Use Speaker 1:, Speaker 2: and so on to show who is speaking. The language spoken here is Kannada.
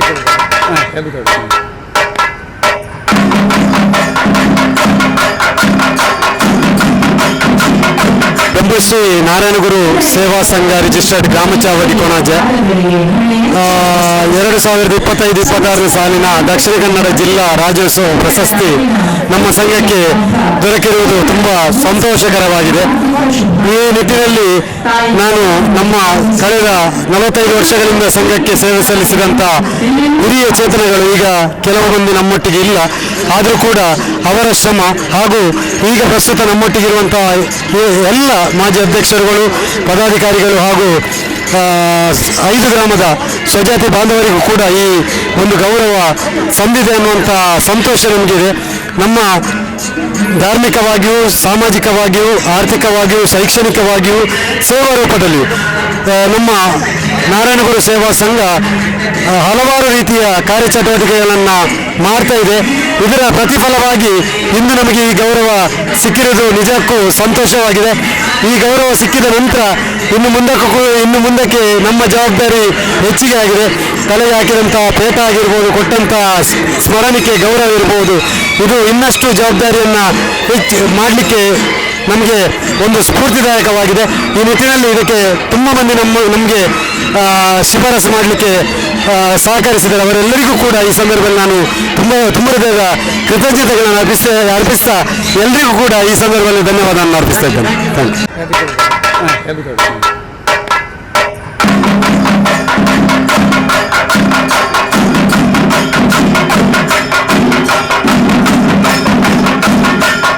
Speaker 1: ಹಾಂ ಶ್ರೀ ನಾರಾಯಣಗುರು ಸೇವಾ ಸಂಘ ರಿಜಿಸ್ಟರ್ಡ್ ಗ್ರಾಮಚಾವಡಿ ಕೊಣಾಜ. ಎರಡು ಸಾವಿರದ ಇಪ್ಪತ್ತೈದು, ಇಪ್ಪತ್ತಾರನೇ ಸಾಲಿನ ದಕ್ಷಿಣ ಕನ್ನಡ ಜಿಲ್ಲಾ ರಾಜ್ಯೋತ್ಸವ ಪ್ರಶಸ್ತಿ ನಮ್ಮ ಸಂಘಕ್ಕೆ ದೊರಕಿರುವುದು ತುಂಬಾ ಸಂತೋಷಕರವಾಗಿದೆ. ಈ ನಿಟ್ಟಿನಲ್ಲಿ ನಾನು ನಮ್ಮ ಕಳೆದ ನಲವತ್ತೈದು ವರ್ಷಗಳಿಂದ ಸಂಘಕ್ಕೆ ಸೇವೆ ಸಲ್ಲಿಸಿದಂಥ ಹಿರಿಯ ಚೇತನಗಳು ಈಗ ಕೆಲವು ಮಂದಿ ನಮ್ಮೊಟ್ಟಿಗೆ ಇಲ್ಲ. ಆದರೂ ಕೂಡ ಅವರ ಶ್ರಮ ಹಾಗೂ ಈಗ ಪ್ರಸ್ತುತ ನಮ್ಮೊಟ್ಟಿಗಿರುವಂತಹ ಎಲ್ಲ ಮಾಜಿ ಅಧ್ಯಕ್ಷರುಗಳು, ಪದಾಧಿಕಾರಿಗಳು ಹಾಗೂ ಐದು ಗ್ರಾಮದ ಸ್ವಜಾತಿ ಬಾಂಧವರಿಗೂ ಕೂಡ ಈ ಒಂದು ಗೌರವ ಸಂದಿದೆ ಅನ್ನುವಂಥ ಸಂತೋಷ ನಮಗಿದೆ. ನಮ್ಮ ಧಾರ್ಮಿಕವಾಗಿಯೂ ಸಾಮಾಜಿಕವಾಗಿಯೂ ಆರ್ಥಿಕವಾಗಿಯೂ ಶೈಕ್ಷಣಿಕವಾಗಿಯೂ ಸೇವಾ ರೂಪದಲ್ಲಿಯೂ ನಮ್ಮ ನಾರಾಯಣಗುರು ಸೇವಾ ಸಂಘ ಹಲವಾರು ರೀತಿಯ ಕಾರ್ಯಚಟುವಟಿಕೆಗಳನ್ನು ಮಾಡ್ತಾ ಇದೆ. ಇದರ ಪ್ರತಿಫಲವಾಗಿ ಇಂದು ನಮಗೆ ಈ ಗೌರವ ಸಿಕ್ಕಿರೋದು ನಿಜಕ್ಕೂ ಸಂತೋಷವಾಗಿದೆ. ಈ ಗೌರವ ಸಿಕ್ಕಿದ ನಂತರ ಇನ್ನು ಮುಂದಕ್ಕೂ ಇನ್ನು ಮುಂದಕ್ಕೆ ನಮ್ಮ ಜವಾಬ್ದಾರಿ ಹೆಚ್ಚಿಗೆ ಆಗಿದೆ. ತಲೆಗೆ ಹಾಕಿದಂಥ ಪೇಟ ಆಗಿರ್ಬೋದು, ಕೊಟ್ಟಂಥ ಸ್ಮರಣಿಕೆ ಗೌರವ ಇರ್ಬೋದು. ಇದು ಇನ್ನಷ್ಟು ಜವಾಬ್ದಾರಿಯನ್ನು ಹೆಚ್ಚು ಮಾಡಲಿಕ್ಕೆ ನಮಗೆ ಒಂದು ಸ್ಫೂರ್ತಿದಾಯಕವಾಗಿದೆ. ಈ ನಿಟ್ಟಿನಲ್ಲಿ ಇದಕ್ಕೆ ತುಂಬ ಮಂದಿ ನಮ್ಮ, ನಮಗೆ ಶಿಫಾರಸು ಮಾಡಲಿಕ್ಕೆ ಸಹಕರಿಸಿದ್ದಾರೆ. ಅವರೆಲ್ಲರಿಗೂ ಕೂಡ ಈ ಸಂದರ್ಭದಲ್ಲಿ ನಾನು ತುಂಬ ತುಂಬ ಹೃದಯದ ಕೃತಜ್ಞತೆಗಳನ್ನು ಅರ್ಪಿಸ ಅರ್ಪಿಸ್ತಾ ಎಲ್ಲರಿಗೂ ಕೂಡ ಈ ಸಂದರ್ಭದಲ್ಲಿ ಧನ್ಯವಾದವನ್ನು ಅರ್ಪಿಸ್ತಾ ಇದ್ದೇನೆ. Thank you